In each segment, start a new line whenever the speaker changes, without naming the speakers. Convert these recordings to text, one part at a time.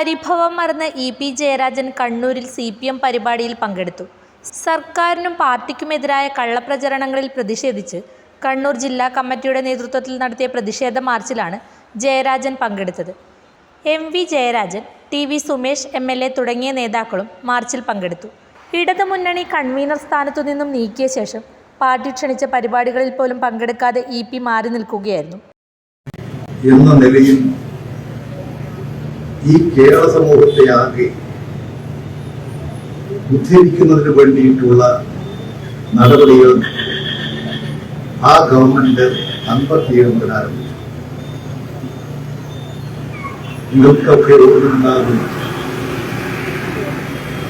പരിഭവം മറന്ന് E P Jayarajan കണ്ണൂരിൽ C P M പരിപാടിയിൽ പങ്കെടുത്തു. സർക്കാരിനും പാർട്ടിക്കുമെതിരായ കള്ളപ്രചരണങ്ങളിൽ പ്രതിഷേധിച്ച് കണ്ണൂർ ജില്ലാ കമ്മിറ്റിയുടെ നേതൃത്വത്തിൽ നടത്തിയ പ്രതിഷേധ മാർച്ചിലാണ് ജയരാജൻ പങ്കെടുത്തത്. M V Jayarajan T V Sumesh M L A തുടങ്ങിയ നേതാക്കളും മാർച്ചിൽ പങ്കെടുത്തു. ഇടതുമുന്നണി കൺവീനർ സ്ഥാനത്തു നിന്നും നീക്കിയ ശേഷം പാർട്ടി ക്ഷണിച്ച പരിപാടികളിൽ പോലും പങ്കെടുക്കാതെ ഇ പി മാറി നിൽക്കുകയായിരുന്നു.
എന്ന നിലയിൽ ഈ കേരള സമൂഹത്തെ ആകെ ഉദ്ധരിക്കുന്നതിന് വേണ്ടിയിട്ടുള്ള നടപടികൾ ആ ഗവൺമെന്റ് അൻപത്തിയേഴ് മുതൽ ആരംഭിച്ചു. നിങ്ങൾക്കൊക്കെ ഓർമ്മയുണ്ടാകും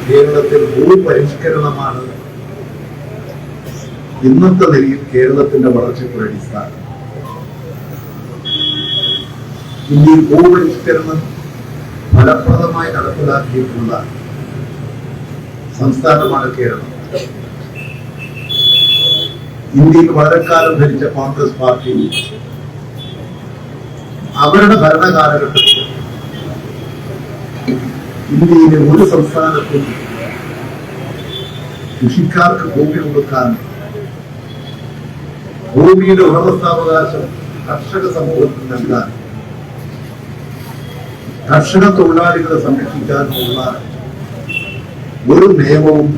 കേരളത്തിൽ ഭൂപരിഷ്കരണമാണ് ഇന്നത്തെ നിലയിൽ കേരളത്തിന്റെ വളർച്ചയ്ക്കുള്ള അടിസ്ഥാനം. ഇനി ഭൂപരിഷ്കരണം ഫലപ്രദമായി നടപ്പിലാക്കിയിട്ടുള്ള സംസ്ഥാനമാണ് കേരളം. ഇന്ത്യയിൽ വളരെക്കാലം ഭരിച്ച കോൺഗ്രസ് പാർട്ടി അവരുടെ ഭരണകാലഘട്ടത്തിൽ ഇന്ത്യയിലെ ഒരു സംസ്ഥാനത്തും കൃഷിക്കാർക്ക് ഭൂമി കൊടുക്കാൻ ഭൂമിയുടെ ഉടമസ്ഥാവകാശം കർഷക സമൂഹത്തിന് നൽകാൻ കർഷക തൊഴിലാളികളെ സംരക്ഷിക്കാനുള്ള ഒരു നിയമവും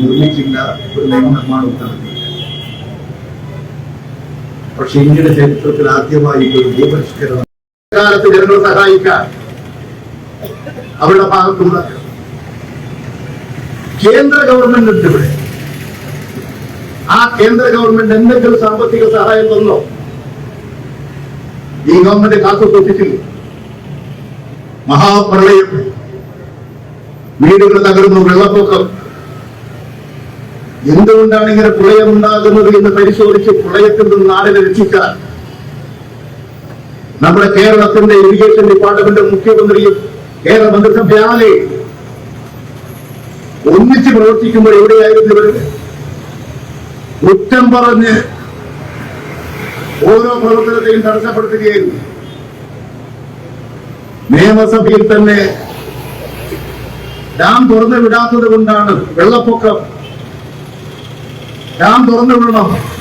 നിർമ്മിച്ചില്ല ഒരു നിയമനിർമ്മാണവും നടത്തിയില്ല. പക്ഷെ ഇന്ത്യയുടെ ചരിത്രത്തിൽ ആദ്യമായി ഒരു നിയമപരിഷ്കരണം കാലത്ത് ജനങ്ങളെ സഹായിക്കാൻ അവരുടെ ഭാഗത്തുള്ള കേന്ദ്ര ഗവൺമെന്റ് ഉണ്ട് ഇവിടെ. ആ കേന്ദ്ര ഗവൺമെന്റ് എന്തെങ്കിലും സാമ്പത്തിക സഹായം തന്നോ? ഈ ഗവൺമെന്റ് കാത്തു സൂക്ഷിച്ചില്ല? മഹാപ്രളയം. വീടുകൾ തകർന്നു വെള്ളപ്പൊക്കം. എന്തുകൊണ്ടാണ് ഇങ്ങനെ പ്രളയം ഉണ്ടാകുന്നത് എന്ന് പരിശോധിച്ച് പ്രളയത്തിൽ നിന്ന് നാടിനെ രക്ഷിക്കാൻ? നമ്മുടെ കേരളത്തിന്റെ ഇറിഗേഷൻ ഡിപ്പാർട്ട്മെന്റ് മുഖ്യമന്ത്രിയും കേരള മന്ത്രിസഭയാകെ ഒന്നിച്ച് പ്രവർത്തിക്കുമ്പോൾ എവിടെയായിരുന്നു ഇവർ കുറ്റം പറഞ്ഞ് ഓരോ പ്രവർത്തനത്തെയും തടസ്സപ്പെടുത്തുകയായിരുന്നു. നിയമസഭയിൽ തന്നെ ഡാം തുറന്നു വിടാത്തത് കൊണ്ടാണ് വെള്ളപ്പൊക്കം. ഡാം തുറന്നു വിടണം